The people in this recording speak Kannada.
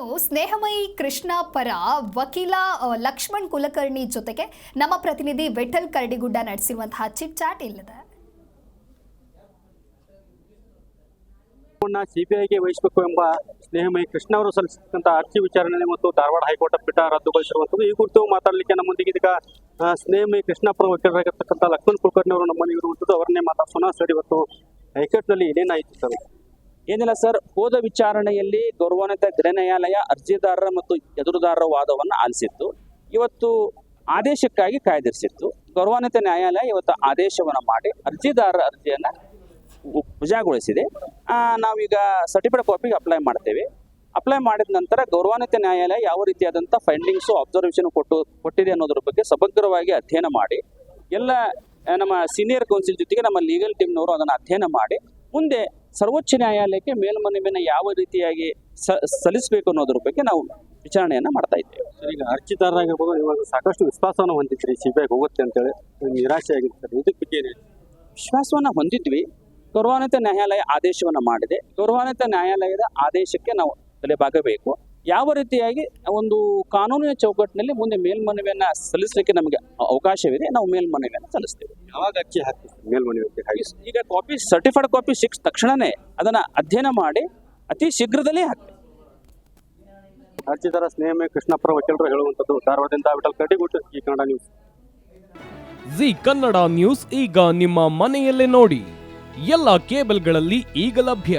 ಇನ್ನು ಸ್ನೇಹಮಯಿ ಕೃಷ್ಣ ಪರ ವಕೀಲ ಲಕ್ಷ್ಮಣ್ ಕುಲಕರ್ಣಿ ಜೊತೆಗೆ ನಮ್ಮ ಪ್ರತಿನಿಧಿ ವಿಠಲ್ ಕರಡಿಗುಡ್ಡ ನಡೆಸಿರುವಂತಹ ಚಿಟ್ ಚಾಟ್ ಇಲ್ಲದೆ. ಸಿಬಿಐಗೆ ವಹಿಸಬೇಕು ಎಂಬ ಸ್ನೇಹಮಯಿ ಕೃಷ್ಣ ಅವರು ಸಲ್ಲಿಸಿದಂತ ಅರ್ಜಿ ವಿಚಾರಣೆ ಮತ್ತು ಧಾರವಾಡ ಹೈಕೋರ್ಟ್ ಪೀಠ ರದ್ದುಗೊಳಿಸಿರುವಂತದ್ದು ಈ ಕುರಿತು ಮಾತಾಡಲಿಕ್ಕೆ ನಮ್ಮೊಂದಿಗೆ ಇದೀಗ ಸ್ನೇಹಮಯಿ ಕೃಷ್ಣ ಪರ ವಕೀಲರಾಗಿರ್ತಕ್ಕಂಥ ಲಕ್ಷ್ಮಣ್ ಕುಲಕರ್ಣಿ ಅವರು ನಮ್ಮಲ್ಲಿ ಇರುವಂತದ್ದು ಅವರನ್ನೇ ಮಾತಾಡ್ಸೋಣ. ಸರ್, ಇವತ್ತು ಹೈಕೋರ್ಟ್ನಲ್ಲಿ ಏನೇನಾಯಿತು ಸರ್? ಏನಿಲ್ಲ ಸರ್, ಹೋದ ವಿಚಾರಣೆಯಲ್ಲಿ ಗೌರವಾನ್ವಿತ ಗೃಹ ನ್ಯಾಯಾಲಯ ಅರ್ಜಿದಾರರ ಮತ್ತು ಎದುರುದಾರರ ವಾದವನ್ನು ಆಲಿಸಿತ್ತು. ಇವತ್ತು ಆದೇಶಕ್ಕಾಗಿ ಕಾಯ್ದಿರಿಸಿತ್ತು. ಗೌರವಾನ್ವಿತ ನ್ಯಾಯಾಲಯ ಇವತ್ತು ಆದೇಶವನ್ನು ಮಾಡಿ ಅರ್ಜಿದಾರರ ಅರ್ಜಿಯನ್ನು ವಜಾಗೊಳಿಸಿದೆ ನಾವೀಗ ಸರ್ಟಿಫಿಕೇಟ್ ಕಾಪಿಗೆ ಅಪ್ಲೈ ಮಾಡ್ತೇವೆ. ಅಪ್ಲೈ ಮಾಡಿದ ನಂತರ ಗೌರವಾನ್ವಿತ ನ್ಯಾಯಾಲಯ ಯಾವ ರೀತಿಯಾದಂಥ ಫೈಂಡಿಂಗ್ಸು, ಅಬ್ಸರ್ವೇಷನ್ ಕೊಟ್ಟು, ಕೊಟ್ಟಿದೆ ಅನ್ನೋದ್ರ ಬಗ್ಗೆ ಸಮಗ್ರವಾಗಿ ಅಧ್ಯಯನ ಮಾಡಿ, ಎಲ್ಲ, ನಮ್ಮ ಸೀನಿಯರ್ ಕೌನ್ಸಿಲ್ ಜೊತೆಗೆ ನಮ್ಮ ಲೀಗಲ್ ಟೀಮ್ನವರು ಅದನ್ನು ಅಧ್ಯಯನ ಮಾಡಿ, ಮುಂದೆ ಸರ್ವೋಚ್ಚ ನ್ಯಾಯಾಲಯಕ್ಕೆ ಮೇಲ್ಮನವಿಯನ್ನು ಯಾವ ರೀತಿಯಾಗಿ ಸಲ್ಲಿಸಬೇಕು ಅನ್ನೋದ್ರ ಬಗ್ಗೆ ನಾವು ವಿಚಾರಣೆಯನ್ನು ಮಾಡ್ತಾ ಇದ್ದೇವೆ. ಈಗ ಅರ್ಜಿದಾರರಾಗಿರ್ಬೋದು ಇವಾಗ ಸಾಕಷ್ಟು ವಿಶ್ವಾಸವನ್ನು ಹೊಂದಿದ್ರಿ ಸಿಬಿಐಗೆ ಹೋಗುತ್ತೆ ಅಂತೇಳಿ. ನಿರಾಶೆ ಆಗಿದೆ ಸರ್ ಇದಕ್ಕೆ ಬಗ್ಗೆ? ವಿಶ್ವಾಸವನ್ನ ಹೊಂದಿದ್ವಿ. ಗೌರವಾನ್ವಿತ ನ್ಯಾಯಾಲಯ ಆದೇಶವನ್ನು ಮಾಡಿದೆ. ಗೌರವಾನ್ವಿತ ನ್ಯಾಯಾಲಯದ ಆದೇಶಕ್ಕೆ ನಾವು ತಲೆಬಾಗಬೇಕು. ಯಾವ ರೀತಿಯಾಗಿ ಒಂದು ಕಾನೂನಿನ ಚೌಕಟ್ಟಿನಲ್ಲಿ ಮುಂದೆ ಮೇಲ್ಮನವಿಯನ್ನ ಸಲ್ಲಿಸಲಿಕ್ಕೆ ನಮಗೆ ಅವಕಾಶವಿದೆ ನಾವು ಮೇಲ್ಮನವಿಯನ್ನ ಸಲ್ಲಿಸ್ತೇವೆ. ಯಾವಾಗ ಅರ್ಜಿ ಹಾಕ್ತೀವಿ ಮೇಲ್ಮನವಿ ಹಾಗೆ? ಈಗ ಕಾಪಿ ಸರ್ಟಿಫೈಡ್ ಕಾಪಿ ಸಿಕ್ಸ್ ತಕ್ಷಣನೇ ಅದನ್ನ ಅಧ್ಯಯನ ಮಾಡಿ ಅತಿ ಶೀಘ್ರದಲ್ಲೇ ಹಾಕಿ ಅರ್ಜಿದಾರ ಸ್ನೇಹಮೇ ಕೃಷ್ಣಪ್ಪರ ಪರ ವಕೀಲರು ಹೇಳುವಂತದ್ದು ಧಾರವಾಡದಿಂದ ವಿಠಲ್ ಕರಡಿಗುಟ್ಟು ಈ Kannada news Zee Kannada news ಈಗ ನಿಮ್ಮ ಮನೆಯಲ್ಲೇ ನೋಡಿ. ಎಲ್ಲ ಕೇಬಲ್ಗಳಲ್ಲಿ ಈಗ ಲಭ್ಯ.